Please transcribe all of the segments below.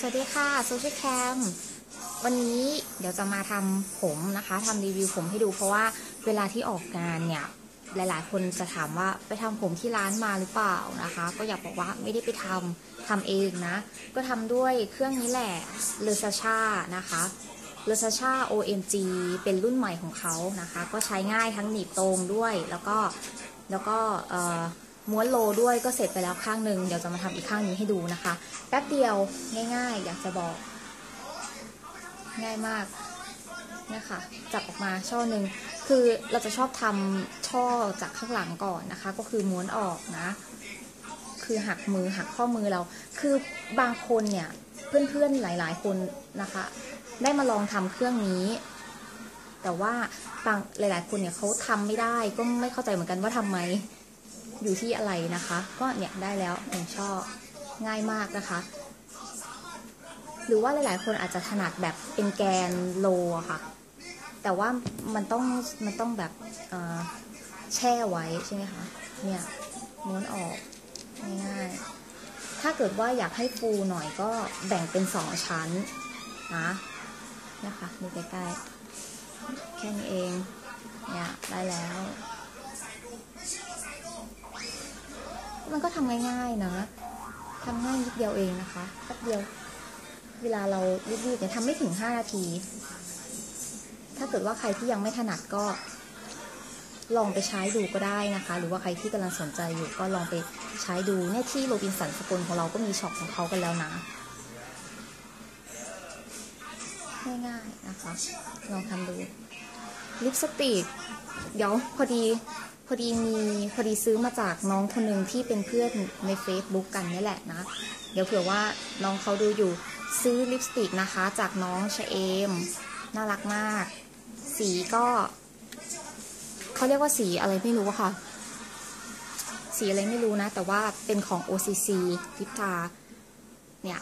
สวัสดีค่ะโซเชียลแคมวันนี้เดี๋ยวจะมาทำผมนะคะทำรีวิวผมให้ดูเพราะว่าเวลาที่ออกงานเนี่ย หลายๆ คนจะถามว่าไปทำผมที่ร้านมาหรือเปล่านะคะ ก็อยากบอกว่าไม่ได้ไปทำทำเองนะ ก็ทำด้วยเครื่องนี้แหละเลซาชานะคะเลซาชา OMG เป็นรุ่นใหม่ของเขานะคะ ก็ใช้ง่ายทั้งหนีบตรงด้วยแล้วก็แล้วก็ ม้วนโลด้วยก็เสร็จไปแล้วข้างหนึ่งเดี๋ยวจะมาทำอีกข้างนี้ให้ดูนะคะ แป๊บเดียวง่าย ๆ อยากจะบอก ง่ายมากเนี่ยค่ะจับออกมาช่อหนึ่งคือเราจะชอบทำช่อจากข้างหลังก่อนนะคะ ก็คือม้วนออกนะ คือหักมือหักข้อมือเรา คือบางคนเนี่ยเพื่อนๆหลาย ๆ คนนะคะ ได้มาลองทำเครื่องนี้ แต่ว่าบางหลาย ๆ คนเนี่ยเขาทำไม่ได้ก็ไม่เข้าใจเหมือนกันว่าทำไม อยู่ที่อะไรนะคะ ก็เนี่ยได้แล้วหนึ่งช่อง่ายมากนะคะ หรือว่าหลายๆ คนอาจจะถนัดแบบเป็นแกนโลค่ะ แต่ว่ามันต้องมันต้องแบบแช่ไว้ใช่ไหมคะเนี่ยม้วนออกง่ายๆถ้าเกิดว่าอยากให้ฟูหน่อยก็แบ่งเป็นสองชั้นนะนะคะดูใกล้ๆแค่นี้เองเนี่ยได้แล้ว มันก็ทำง่ายๆนะทำง่ายนิดเดียวเองนะคะแป๊บเดียว เวลาเรารีบๆเนี่ยทำไม่ถึง 5 นาที ถ้าเกิดว่าใครที่ยังไม่ถนัดก็ ลองไปใช้ดูก็ได้นะคะ หรือว่าใครที่กำลังสนใจอยู่ก็ลองไปใช้ดูเนี่ยที่โรบินสันสกุลของเราก็มีช็อปของเขากันแล้วนะง่ายๆนะคะ ลองทำดู ลิปสติก เดี๋ยวพอดี พอดีมีพอดีซื้อมาจากน้องคนหนึ่งที่เป็นเพื่อนใน Facebook กันนี่แหละนะ เดี๋ยวเผื่อว่าน้องเขาดูอยู่ซื้อลิปสติกนะคะจากน้องชเอม น่ารักมาก สีก็ เขาเรียกว่าสีอะไรไม่รู้ค่ะ สีอะไรไม่รู้นะ แต่ว่าเป็นของ OCC ลิปทา เนี่ย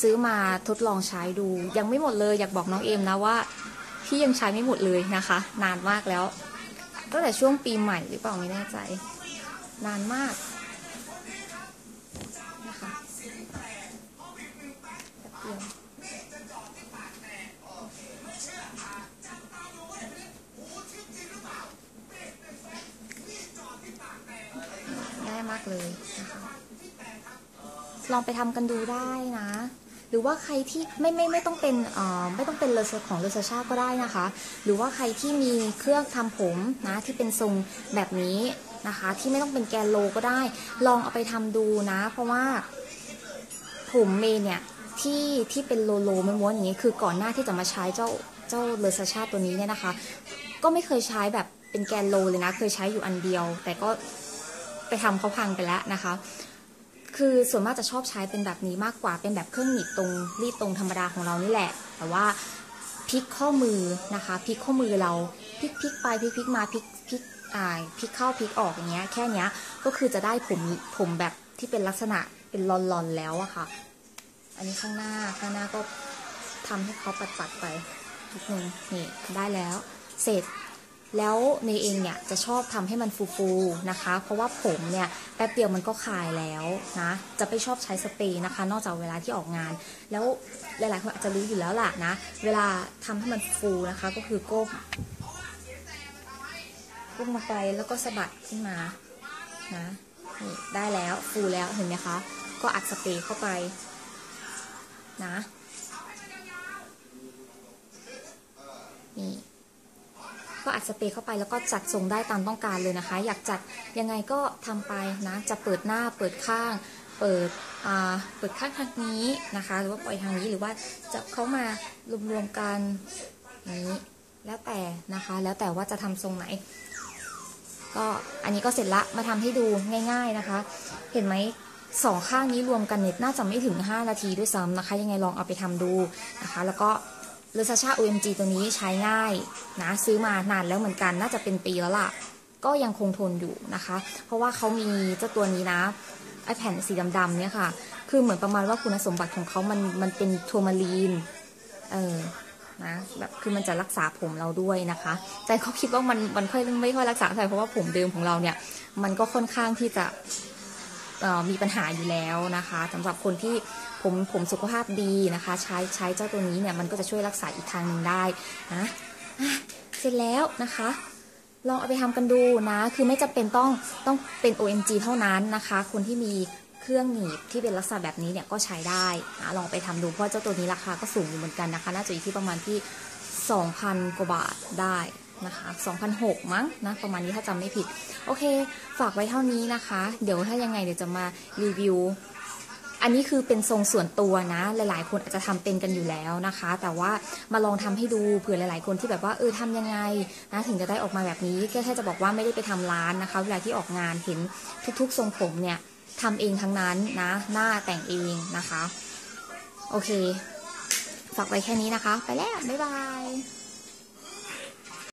ซื้อมาทดลองใช้ดู ยังไม่หมดเลย อยากบอกน้องเอมนะว่าพี่ยังใช้ไม่หมดเลยนะคะ นานมากแล้ว ตั้งแต่ช่วงปีใหม่หรือเปล่าไม่แน่ใจ นานมากนะคะแป๊บเดียวง่ายมากเลยนะคะลองไปทำกันดูได้นะ หรือว่าใครที่ไม่ไม่ไม่ต้องเป็นไม่ต้องเป็นเลเซอร์ของเลเซอร์ชาก็ได้นะคะ หรือว่าใครที่มีเครื่องทำผมนะที่เป็นทรงแบบนี้นะคะ ที่ไม่ต้องเป็นแกนโลก็ได้ ลองเอาไปทำดูนะ เพราะว่าผมเมย์เนี่ยที่ที่เป็นโลโลม้วนๆอย่างนี้คือก่อนหน้าที่จะมาใช้เจ้าเจ้าเลเซอร์ชาตัวนี้เนี่ยนะคะ ก็ไม่เคยใช้แบบเป็นแกนโลเลยนะ เคยใช้อยู่อันเดียว แต่ก็ไปทำเขาพังไปแล้วนะคะ คือส่วนมากจะชอบใช้เป็นแบบนี้มากกว่าเป็นแบบเครื่องหนีบตรงรีดตรงธรรมดาของเรานี่แหละ แต่ว่าพลิกข้อมือนะคะพลิกข้อมือเราพลิกพลิกไปพลิกพลิกมาพลิกพลิกอ่าพลิกเข้าพลิกออกอย่างเงี้ยแค่เนี้ยก็คือจะได้ผมผมแบบที่เป็นลักษณะเป็นลอนๆแล้วอะค่ะ อันนี้ข้างหน้าข้างหน้าก็ทำให้เขาปัดๆไปนิดนึงนี่ได้แล้ว เสร็จ แล้วเนเองเนี่ยจะชอบทำให้มันฟูๆนะคะ เพราะว่าผมเนี่ยแป๊บเดียวมันก็คายแล้วนะจะไปชอบใช้สเปรย์นะคะ นอกจากเวลาที่ออกงาน แล้วหลายๆคนอาจจะรู้อยู่แล้วล่ะนะเวลาทำให้มันฟูนะคะก็คือก้มก้มมาไปแล้วก็สะบัดขึ้นมานะนี่ได้แล้วฟูแล้วเห็นไหมคะ ก็อัดสเปรย์เข้าไปนะ นี่ ก็อัดสเปรย์เข้าไปแล้วก็จัดทรงได้ตามต้องการเลยนะคะ อยากจัดยังไงก็ทำไปนะ จะเปิดหน้าเปิดข้าง เปิดอ่าเปิดข้างทางนี้นะคะ หรือว่าปล่อยทางนี้หรือว่าจะเข้ามารวมๆกันนี้แล้วแต่นะคะ แล้วแต่ว่าจะทำทรงไหน ก็อันนี้ก็เสร็จละมาทำให้ดูง่าย ๆนะคะ เห็นไหมสองข้างนี้รวมกันเนี่ยน่าจะไม่ถึง 5 นาทีด้วยซ้ำนะคะ ยังไงลองเอาไปทำดูนะคะ แล้วก็ เลซาชา OMG ตัวนี้ใช้ง่ายนะซื้อมานานแล้วเหมือนกันน่าจะเป็นปีแล้วล่ะ ก็ยังคงทนอยู่นะคะ เพราะว่าเขามีเจ้าตัวนี้นะไอแผ่นสีดำๆเนี่ยค่ะ คือเหมือนประมาณว่าคุณสมบัติของเขามันมันเป็นทัวร์มาลีน เออนะแบบคือมันจะรักษาผมเราด้วยนะคะ แต่เขาคิดว่ามันมันค่อยไม่ค่อยรักษาเท่าไหร่เพราะว่าผมเดิมของเราเนี่ย มันก็ค่อนข้างที่จะออมีปัญหาอยู่แล้วนะคะสำหรับคนที่ ผมผมสุขภาพดีนะคะ ใช้ใช้เจ้าตัวนี้เนี่ยมันก็จะช่วยรักษาอีกทางหนึ่งได้นะเสร็จแล้วนะคะลองเอาไปทำกันดูนะ คือไม่จำเป็นต้องต้องเป็น OMG เท่านั้นนะคะ คนที่มีเครื่องหนีบที่เป็นลักษณะแบบนี้เนี่ยก็ใช้ได้นะลองไปทำดูเพราะเจ้าตัวนี้ราคาก็สูงอยู่เหมือนกันนะคะ น่าจะอยู่ที่ประมาณที่ 2,000 กว่าบาทได้นะคะ2,006มั้งนะประมาณนี้ถ้าจำไม่ผิด โอเค ฝากไว้เท่านี้นะคะ เดี๋ยวถ้ายังไงเดี๋ยวจะมารีวิว อันนี้คือเป็นทรงส่วนตัวนะ หลายๆ คนอาจจะทำเป็นกันอยู่แล้วนะคะ แต่ว่ามาลองทำให้ดูเผื่อหลายๆ คนที่แบบว่าเออทำยังไงนะถึงจะได้ออกมาแบบนี้แค่แค่จะบอกว่าไม่ได้ไปทำร้านนะคะ เวลาที่ออกงานเห็นทุกๆ ทรงผมเนี่ยทำเองทั้งนั้นนะ หน้าแต่งเองนะคะ โอเค ฝากไว้แค่นี้นะคะ ไปแล้ว บ๊ายบาย